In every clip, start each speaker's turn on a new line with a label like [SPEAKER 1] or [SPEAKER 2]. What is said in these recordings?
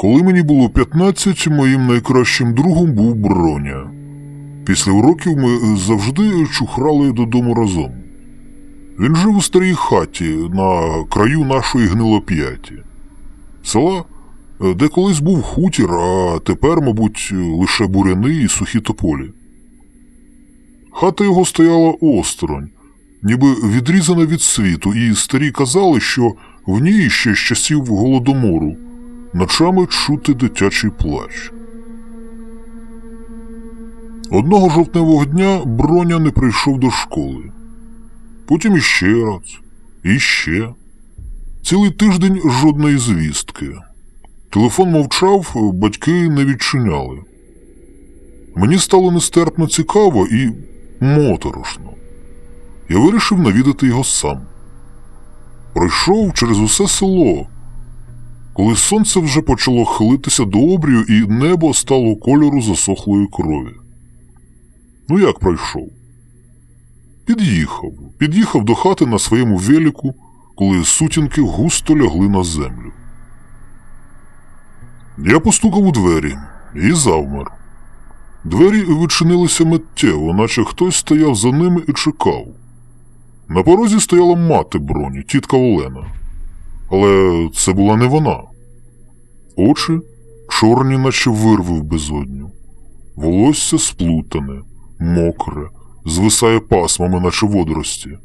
[SPEAKER 1] Коли мені було 15, моїм найкращим другом був Броня. Після уроків ми завжди чухрали додому разом. Він жив у старій хаті на краю нашої гнилоп'яті. Села, е, де колись був хутір, а тепер, мабуть, лише буряни і сухі тополі. Хата його стояла осторонь, ніби відрізана від світу, і старі казали, що в ній ще з часів голодомору ночами чути дитячий плач. Одного жовтневого дня броня не прийшов до школи. Потім іще раз, іще. Цілий тиждень жодної звістки. Телефон мовчав, батьки не відчиняли. Мені стало нестерпно цікаво і моторошно. Я вирішив навідати його сам. Пройшов через усе село. Коли сонце вже почало хилитися до обрію, і небо стало кольору засохлої крові. Ну як пройшов? Під'їхав. Під'їхав до хати на своєму велику, коли сутінки густо лягли на землю. Я постукав у двері і завмер. Двері відчинилися миттєво, наче хтось стояв за ними і чекав. На порозі стояла мати броні, тітка Олена. Але це була не вона. Очі чорні, наче вирви в безодню, волосся сплутане, мокре, звисає пасмами, наче водорості.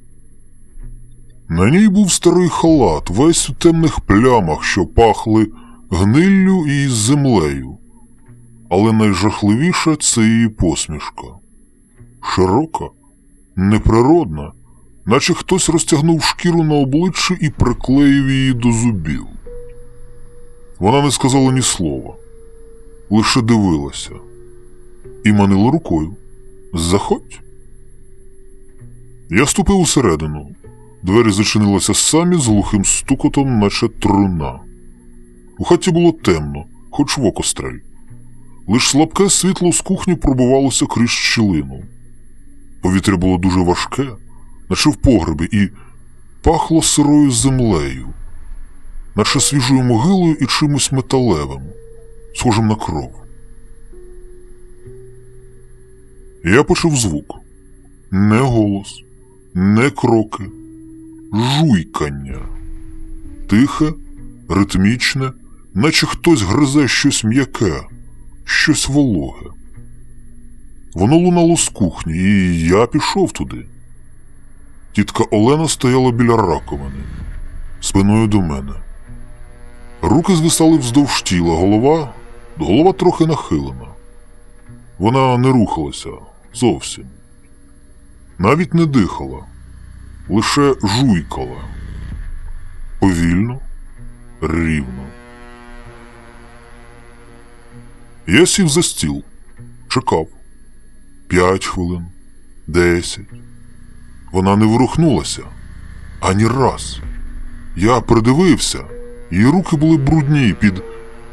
[SPEAKER 1] На ній був старий халат, весь у темних плямах, що пахли гниллю і землею. Але найжахливіше це її посмішка. Широка, неприродна, наче хтось розтягнув шкіру на обличчі і приклеїв її до зубів. Вона не сказала ні слова, лише дивилася і манила рукою. Заходь. Я ступив усередину. Двері зачинилися самі з глухим стукотом, наче труна. У хаті було темно, хоч в око стрель. Лиш слабке світло з кухні пробувалося крізь щілину. Повітря було дуже важке, наче в погребі, і пахло сирою землею, наче свіжою могилою і чимось металевим, схожим на кров. Я почув звук. Не голос, не кроки, жуйкання. Тихе, ритмічне, наче хтось гризе щось м'яке, щось вологе. Воно лунало з кухні, і я пішов туди. Тітка Олена стояла біля раковини, спиною до мене. Руки звисали вздовж тіла, голова, голова трохи нахилена. Вона не рухалася зовсім. Навіть не дихала, лише жуйкала. Повільно, рівно. Я сів за стіл, чекав. П'ять хвилин, десять. Вона не ворухнулася ані раз. Я придивився, її руки були брудні, під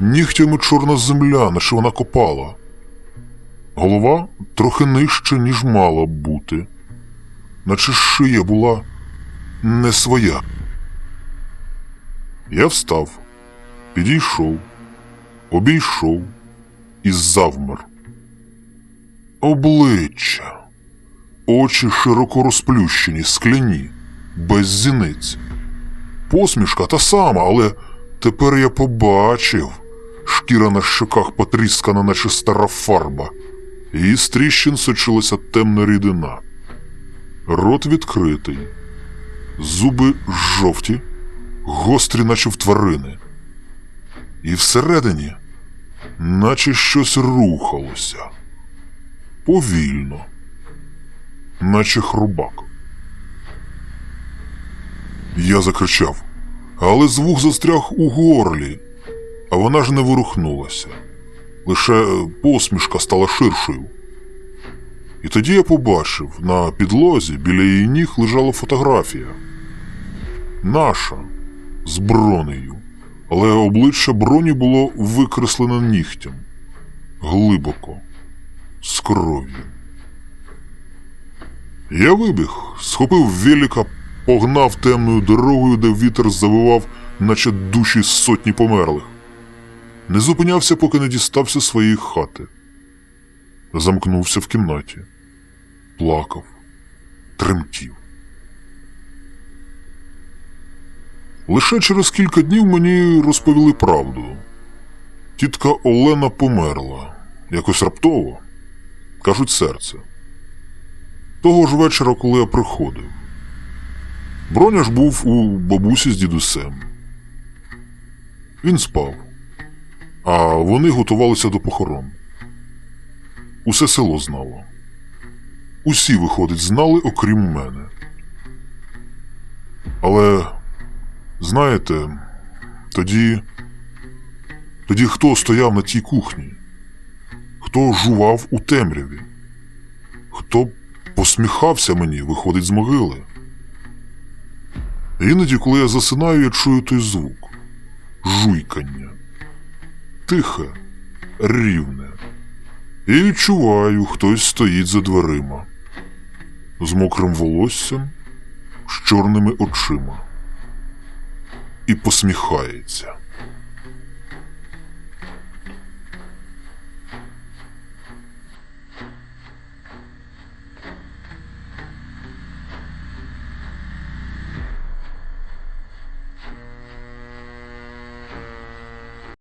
[SPEAKER 1] нігтями чорна земля, наче вона копала. Голова трохи нижче, ніж мала б бути, наче шия була не своя. Я встав, підійшов, обійшов і завмер. Обличчя, очі широко розплющені, скляні, без зіниць. Посмішка та сама, але тепер я побачив. Шкіра на щоках потріскана, наче стара фарба. Її з тріщин сочилася темна рідина. Рот відкритий, зуби жовті, гострі, наче в тварини. І всередині, наче щось рухалося. Повільно, наче хрубак. Я закричав, але звук застряг у горлі, а вона ж не ворухнулася. Лише е, посмішка стала ширшою. І тоді я побачив, на підлозі біля її ніг лежала фотографія. Наша, з бронею, але обличчя броні було викреслене нігтем. Глибоко, з кров'ю. Я вибіг, схопив велика, погнав темною дорогою, де вітер завивав, наче душі сотні померлих. Не зупинявся, поки не дістався своєї хати. Замкнувся в кімнаті, плакав, тремтів. Лише через кілька днів мені розповіли правду. Тітка Олена померла якось раптово, кажуть, серце. Того ж вечора, коли я приходив. Броня ж був у бабусі з дідусем. Він спав, а вони готувалися до похорон. Усе село знало. Усі, виходить, знали, окрім мене. Але, знаєте, тоді. Тоді хто стояв на тій кухні? Хто жував у темряві? Хто посміхався мені, виходить з могили? Іноді, коли я засинаю, я чую той звук жуйкання. Тихе, рівне. І відчуваю, хтось стоїть за дверима, з мокрим волоссям, з чорними очима. І посміхається.